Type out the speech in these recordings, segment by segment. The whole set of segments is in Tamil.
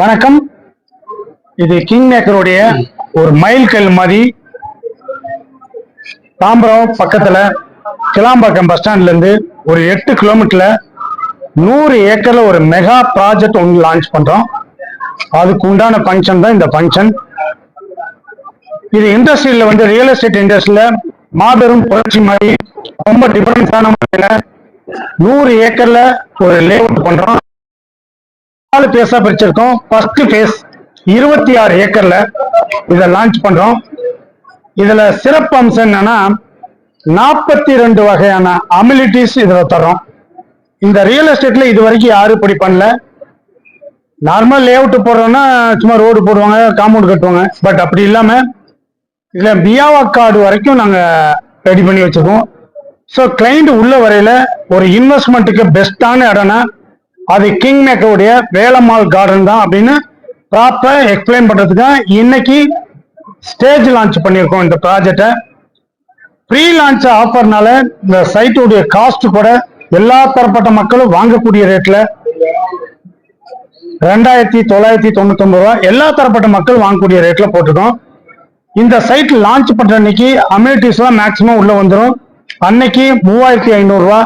வணக்கம். இது கிங் மேக்கருடைய ஒரு மைல் கல் மாதிரி தாம்பரம் பக்கத்துல கிளாம்பாக்கம் பஸ் ஸ்டாண்ட்ல இருந்து ஒரு எட்டு கிலோமீட்டர்ல நூறு ஏக்கர்ல ஒரு மெகா ப்ராஜெக்ட் ஒன்று லான்ச் பண்றோம். அதுக்கு உண்டான ஃபங்க்ஷன் தான் இந்த ஃபங்க்ஷன் இது இண்டஸ்ட்ரியில வந்து ரியல் எஸ்டேட் இண்டஸ்ட்ரியில மாபெரும் புரட்சி மாதிரி ரொம்ப டிஃபரன்ஸான முறையில நூறு ஏக்கர்ல ஒரு லேஅவுட் பண்றோம். நாலு பேஸா பிரிச்சிருக்கோம். ஃபர்ஸ்ட் பேஸ் இருபத்தி ஆறு ஏக்கர்ல இதை லான்ச் பண்றோம். இதுல சிறப்பு அம்சம் என்னன்னா நாற்பத்தி ரெண்டு வகையான அமிலிட்டிஸ் இதுல தரோம் இந்த ரியல் எஸ்டேட்ல இது வரைக்கும் யாரும் இப்படி பண்ணல. நார்மல் லேஅவுட் போடுறோம்னா சும்மா ரோடு போடுவாங்க காம்பவுண்ட் கட்டுவாங்க. பட் அப்படி இல்லாம இதுல பியாவா கார்டு வரைக்கும் நாங்க ரெடி பண்ணி வச்சிருக்கோம். ஸோ கிளைண்ட் உள்ள வரையில ஒரு இன்வெஸ்ட்மெண்ட்டுக்கு பெஸ்டான இடம்னா அது கிங் மேக்கருடைய வேலம்மாள் கார்டன் தான் அப்படின்னு ப்ராப்பரா எக்ஸ்பிளைன் பண்றதுக்கு இன்னைக்கு ஸ்டேஜ் லான்ச் பண்ணியிருக்கோம் இந்த ப்ராஜெக்டை ப்ரீ லான்ச் ஆஃபர்னால இந்த சைட்டுடைய காஸ்ட் கூட எல்லா தரப்பட்ட மக்களும் வாங்கக்கூடிய ரேட்ல ரெண்டாயிரத்தி தொள்ளாயிரத்தி தொண்ணூத்தி ரூபா எல்லா தரப்பட்ட மக்கள் வாங்கக்கூடிய ரேட்ல போட்டிருக்கோம் இந்த சைட் லான்ச் பண்ற அன்னைக்கு அம்யூனிட்டிஸ் எல்லாம் மேக்சிமம் உள்ள வந்துடும் அன்னைக்கு மூவாயிரத்தி ஐநூறுரூவா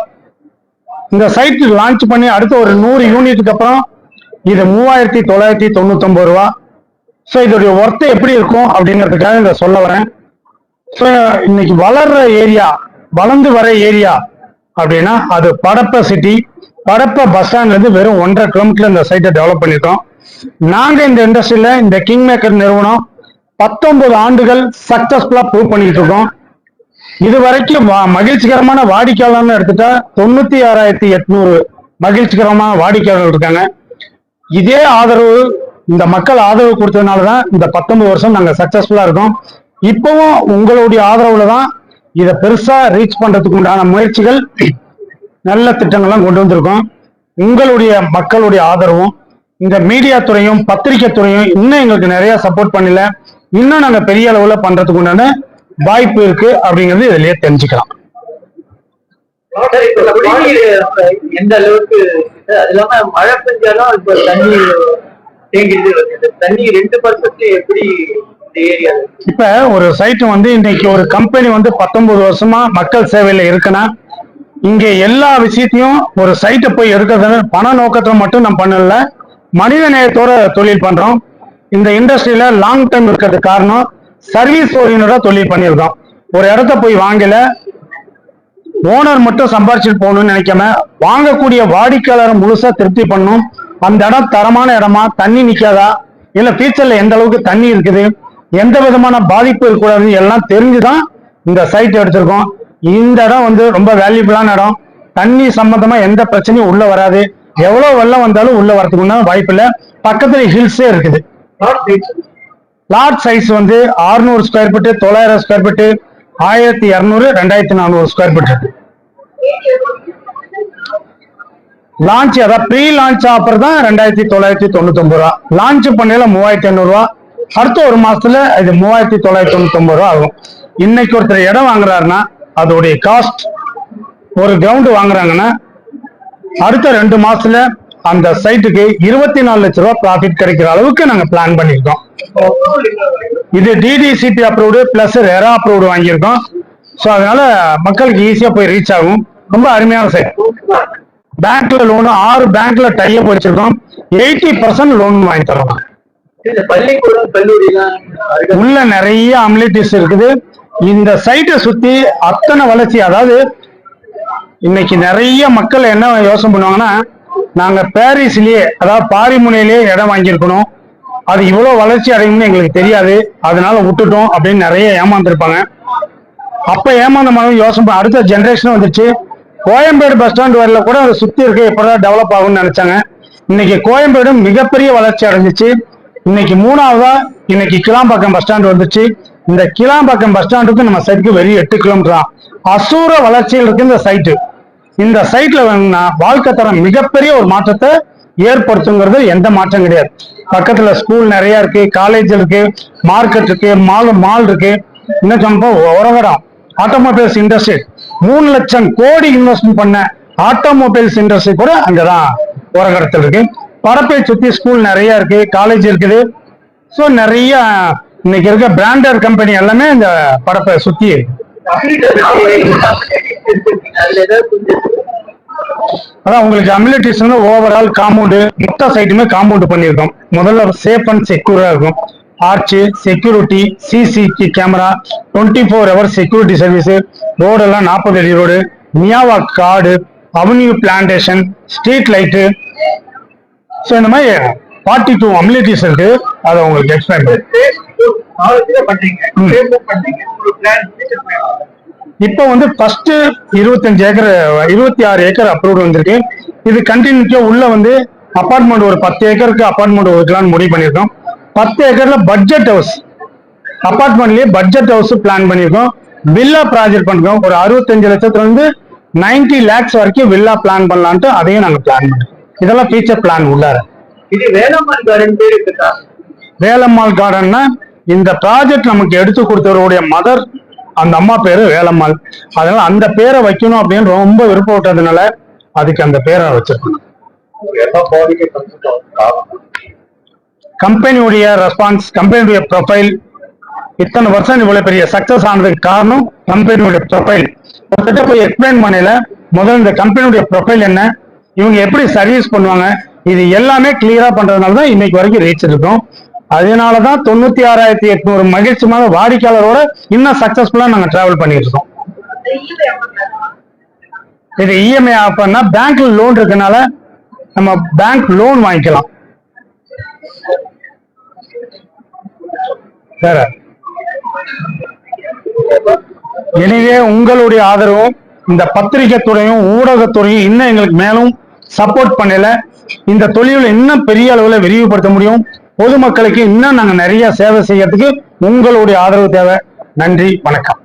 இந்த சைட் லான்ச் பண்ணி அடுத்த ஒரு நூறு யூனிட்டுக்கு அப்புறம் இது மூவாயிரத்தி தொள்ளாயிரத்தி தொண்ணூத்தி ரூபா. ஸோ இதோடைய ஒர்த்து எப்படி இருக்கும் அப்படிங்கிறதுக்காக இதை சொல்ல வரேன். ஸோ இன்னைக்கு வளர்ற ஏரியா வளர்ந்து வர ஏரியா அப்படின்னா அது படப்ப சிட்டி படப்ப பஸ் ஸ்டாண்ட்லேருந்து வெறும் ஒன்றரை கிலோமீட்டர் இந்த சைட்டை டெவலப் பண்ணியிருக்கோம் நாங்கள் இந்த இண்டஸ்ட்ரியில் இந்த கிங் மேக்கர் நிறுவனம் பத்தொன்பது ஆண்டுகள் சக்ஸஸ்ஃபுல்லாக ப்ரூவ் பண்ணிட்டு இருக்கோம். இது வரைக்கும் மகிழ்ச்சிகரமான வாடிக்கையாளர்னு எடுத்துட்டா தொண்ணூத்தி ஆறாயிரத்தி எட்நூறு மகிழ்ச்சிகரமான வாடிக்கையாளர்கள் இருக்காங்க. இதே ஆதரவு இந்த மக்கள் ஆதரவு கொடுத்ததுனால தான் இந்த பத்தொன்பது வருஷம் நாங்க சக்சஸ்ஃபுல்லா இருக்கோம். இப்பவும் உங்களுடைய ஆதரவுல தான் இதை பெருசா ரீச் பண்றதுக்கு உண்டான முயற்சிகள் நல்ல திட்டங்கள்லாம் கொண்டு வந்திருக்கோம். உங்களுடைய மக்களுடைய ஆதரவும் இந்த மீடியா துறையும் பத்திரிகை துறையும் இன்னும் எங்களுக்கு நிறைய சப்போர்ட் பண்ணல. இன்னும் நாங்க பெரிய அளவுல பண்றதுக்கு உண்டான வாய்ப்பு இருக்கு அப்படிங்கிறது இதுலயே தெரிஞ்சுக்கலாம். எந்த அளவுக்கு? அது இல்லாம மழை பெஞ்சாலும் இப்ப தண்ணி தேங்கிட்டு இருக்குது தண்ணி ரெண்டு பர்சன்ட் எப்படி இப்ப ஒரு சைட் வந்து இன்னைக்கு ஒரு கம்பெனி வந்து பத்தொன்பது வருஷமா மக்கள் சேவையில இருக்குன்னா இங்க எல்லா விஷயத்தையும் ஒரு சைட்டை போய் எடுக்கிறது பண நோக்கத்துல மட்டும் நம்ம பண்ணல. மனித நேயத்தோட தொழில் பண்றோம். இந்த இண்டஸ்ட்ரியில லாங் டைம் இருக்கிறது காரணம் சர்வீஸ் ஓரியன்டா தொழில் பண்ணியிருக்கோம் ஒரு இடத்த போய் வாங்கல. ஓனர் மட்டும் சம்பாரிச்சுட்டு போகணும்னு நினைக்காம வாங்கக்கூடிய வாடிக்கையாளரை முழுசா திருப்தி பண்ணும். அந்த இடம் தரமான இடமா? தண்ணி நிக்காதா? இல்ல ஃபியூச்சர்ல எந்த அளவுக்கு தண்ணி இருக்குது? எந்த விதமான பாதிப்பு இருக்கக்கூடாது எல்லாம் தெரிஞ்சுதான் இந்த சைட் எடுத்திருக்கோம். இந்த இடம் வந்து ரொம்ப வேல்யூபிளான இடம். தண்ணி சம்பந்தமா எந்த பிரச்சனையும் உள்ள வராது. எவ்வளவு வெள்ளம் வந்தாலும் உள்ள வரதுக்குன்னா வாய்ப்பு இல்லை. பக்கத்துல ஹில்ஸே இருக்குது. லாட் சைஸ் வந்து 600 ஸ்கொயர் ஃபீட் தொள்ளாயிரம் ஸ்கொயர் ஃபீட் ஆயிரத்தி இரநூறு ரெண்டாயிரத்தி நானூறு ஸ்கொயர் ஃபீட் இருக்கு. லான்ச் அதாவது ப்ரீ லான்ச் ஆஃபர் தான் ரெண்டாயிரத்தி தொள்ளாயிரத்தி தொண்ணூத்தி ஒன்பது ரூபா. லான்ச் பண்ணையில மூவாயிரத்தி ஐநூறு ரூபா. அடுத்த ஒரு மாசத்துல இது மூவாயிரத்தி தொள்ளாயிரத்தி தொண்ணூத்தி ஒன்பது ரூபா ஆகும். இன்னைக்கு ஒருத்தர் இடம் வாங்குறாருன்னா அதோடைய காஸ்ட் ஒரு கிரவுண்ட் வாங்குறாங்கன்னா அடுத்த ரெண்டு மாசத்துல அந்த சைட்டுக்கு இருபத்தி நாலு லட்ச ரூபா ப்ராஃபிட் கிடைக்கிற அளவுக்கு நாங்க பிளான் பண்ணியிருக்கோம். இது DTCP approved plus RERA approved வாங்கியிருக்கோம். ஸோ அதனால மக்களுக்கு ஈஸியா போய் ரீச் ஆகும். ரொம்ப அருமையான சைட் பேங்க்ல லோன் ஆறு பேங்க்ல டைப் வச்சிருக்கோம். எயிட்டி பர்சன்ட் லோன் வாங்கி தரோம். உள்ள நிறைய அம்யூனிட்டிஸ் இருக்குது. இந்த சைட்டை சுத்தி அத்தனை வளர்ச்சி அதாவது இன்னைக்கு நிறைய மக்கள் என்ன யோசனை பண்ணுவாங்கன்னா நாங்க பாரிஸ்லயே அதாவது பாரிமுனையிலேயே இடம் வாங்கியிருக்கணும். அது இவ்வளவு வளர்ச்சி அடையும்னு எங்களுக்கு தெரியாது. அதனால விட்டுட்டோம் அப்படின்னு நிறைய ஏமாந்துருப்பாங்க. அப்ப ஏமாந்த மாதிரி யோசனை அடுத்த ஜென்ரேஷனும் வந்துச்சு கோயம்பேடு பஸ் ஸ்டாண்ட் வரல கூட அதை சுத்தி இருக்க எப்பதான் டெவலப் ஆகும்னு நினைச்சாங்க. இன்னைக்கு கோயம்பேடு மிகப்பெரிய வளர்ச்சி அடைஞ்சிச்சு. இன்னைக்கு மூணாவதா இன்னைக்கு கிளாம்பாக்கம் பஸ் ஸ்டாண்ட் வந்துச்சு. இந்த கிளாம்பாக்கம் பஸ் ஸ்டாண்டுக்கு நம்ம சைட்டுக்கு வெறும் எட்டு கிலோமீட்டர் தான். அசூர வளர்ச்சியில் இருக்கு இந்த சைட்டு இந்த சைட்ல வேணும்னா வாழ்க்கை தரம் மிகப்பெரிய ஒரு மாற்றத்தை ஏற்படுத்துங்கிறது எந்த மாற்றம் கிடையாது. பக்கத்துல ஸ்கூல் நிறைய இருக்கு காலேஜ் இருக்கு மார்க்கெட் இருக்கு மால் மால் இருக்கு. இன்னும் சொன்னப்போ உரகடம் ஆட்டோமொபைல்ஸ் இண்டஸ்ட்ரி மூணு லட்சம் கோடி இன்வெஸ்ட்மெண்ட் பண்ண ஆட்டோமொபைல்ஸ் இண்டஸ்ட்ரி கூட அங்கதான் உரகடத்தில் இருக்கு. பரப்பை சுத்தி ஸ்கூல் நிறைய இருக்கு காலேஜ் இருக்குது. ஸோ நிறைய இன்னைக்கு இருக்க பிராண்டட் கம்பெனி எல்லாமே இந்த படப்பை சுத்தி இருக்கு. அதுல ஏதாவது கொஞ்சம் அதான் உங்களுக்கு அமிலிட்டிஸ் வந்து ஓவரால் காம்பவுண்டு மொத்த சைட்டுமே காம்பவுண்ட் பண்ணியிருக்கோம். முதல்ல சேஃப் அண்ட் செக்யூரா இருக்கும். Arch security CCTV camera twenty four hour security service ரோடெல்லாம் நாற்பது அடி ரோடு மியாவா காடு avenue plantation street light so இந்த மாதிரி ஃபார்ட்டி டூ அமிலிட்டிஸ் இருக்கு. அதை உங்களுக்கு எக்ஸ்பிளைன் பண்ணுறேன் இப்போ வந்து ஃபர்ஸ்ட் இருபத்தஞ்சு ஏக்கர் இருபத்தி ஆறு ஏக்கர் அப்ரூவல் வந்திருக்கு. இது கண்டினியூட்டியா உள்ள வந்து அபார்ட்மெண்ட் ஒரு பத்து ஏக்கருக்கு அபார்ட்மெண்ட் ஒதுக்கலாம்னு முடிவு பண்ணியிருக்கோம். பத்து ஏக்கர்ல பட்ஜெட் ஹவுஸ் அபார்ட்மெண்ட்லயே பட்ஜெட் ஹவுஸ் பிளான் பண்ணியிருக்கோம். வில்லா ப்ராஜெக்ட் பண்றோம் ஒரு அறுபத்தஞ்சு லட்சத்துல இருந்து 90 லேக்ஸ் வரைக்கும் வில்லா பிளான் பண்ணலான்ட்டு அதையும் நாங்க பிளான் பண்றோம் இதெல்லாம் ஃபியூச்சர் பிளான் உள்ளார. இது வேளாண்மை கார்டன் பேர் வேலம்மாள் கார்டன்னா இந்த ப்ராஜெக்ட் நமக்கு எடுத்து கொடுத்தவருடைய மதர் அந்த அம்மா பேரு வேலம்மாள். அதனால அந்த பேரை வைக்கணும் அப்படின்னு ரொம்ப விருப்பப்பட்டதுனால அதுக்கு அந்த பேரை வச்சிருக்கோம். கம்பெனியுடைய ரெஸ்பான்ஸ் கம்பெனியுடைய ப்ரொஃபைல் இத்தனை வருஷம் இவ்வளவு பெரிய சக்சஸ் ஆனதுக்கு காரணம் கம்பெனியுடைய ப்ரொஃபைல் கிட்ட போய் எக்ஸ்பிளைன் பண்ணல முதல்ல இந்த கம்பெனியுடைய ப்ரொஃபைல் என்ன இவங்க எப்படி சர்வீஸ் பண்ணுவாங்க இது எல்லாமே கிளியரா பண்றதுனால தான் இன்னைக்கு வரைக்கும் ரீச் இருக்கும் அதனாலதான் தொண்ணூத்தி ஆறாயிரத்தி எட்நூறு மகிழ்ச்சியான வாடிக்கையாளரோட இன்னும் சக்சஸ்ஃபுல்லா நாங்க டிராவல் பண்ணிட்டு இருக்கோம். இது இஎம்ஐ ஆஃபர்னா பேங்க்ல லோன் இருக்கனால நம்ம பேங்க் லோன் வாங்கிக்கலாம். வேற? எனவே உங்களுடைய ஆதரவும் இந்த பத்திரிகை துறையும் ஊடகத்துறையும் இன்னும் எங்களுக்கு மேலும் சப்போர்ட் பண்ணல இந்த தொழிலை இன்னும் பெரிய அளவுல விரிவுபடுத்த முடியும். பொதுமக்களுக்கு இன்னும் நாங்கள் நிறைய சேவை செய்யறதுக்கு உங்களுடைய ஆதரவு தேவை. நன்றி வணக்கம்.